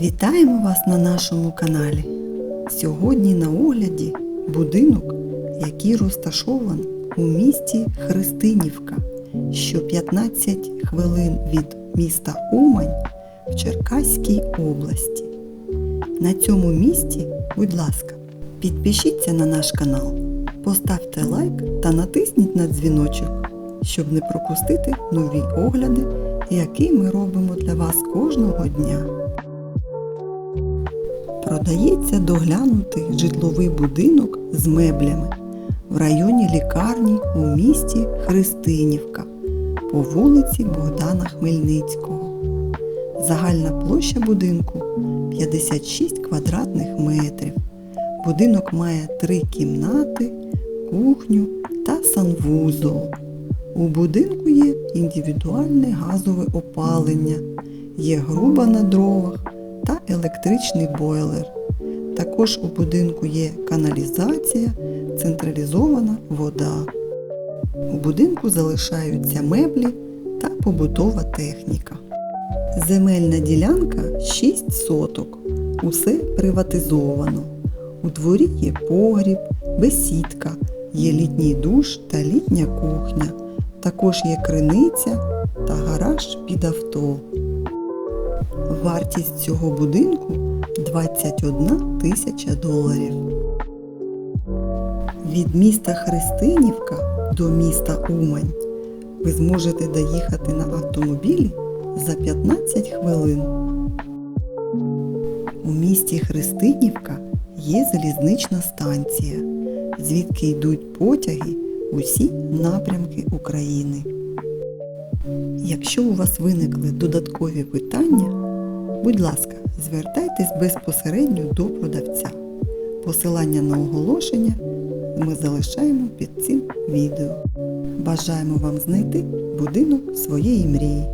Вітаємо вас на нашому каналі. Сьогодні на огляді будинок, який розташований у місті Христинівка, що 15 хвилин від міста Умань в Черкаській області. На цьому місці, будь ласка, підпишіться на наш канал, поставте лайк та натисніть на дзвіночок, щоб не пропустити нові огляди, які ми робимо для вас кожного дня. Продається доглянутий житловий будинок з меблями в районі лікарні у місті Христинівка по вулиці Богдана Хмельницького. Загальна площа будинку 56 квадратних метрів. Будинок має три кімнати, кухню та санвузол. У будинку є індивідуальне газове опалення, є груба на дровах та електричний бойлер. Також у будинку є каналізація, централізована вода. У будинку залишаються меблі та побутова техніка. Земельна ділянка 6 соток. Усе приватизовано. У дворі є погріб, бесідка, є літній душ та літня кухня. Також є криниця та гараж під авто. Вартість цього будинку 21 тисяча доларів. Від міста Христинівка до міста Умань ви зможете доїхати на автомобілі за 15 хвилин. У місті Христинівка є залізнична станція, звідки йдуть потяги у всі напрямки України. Якщо у вас виникли додаткові питання, будь ласка, звертайтесь безпосередньо до продавця. Посилання на оголошення ми залишаємо під цим відео. Бажаємо вам знайти будинок своєї мрії.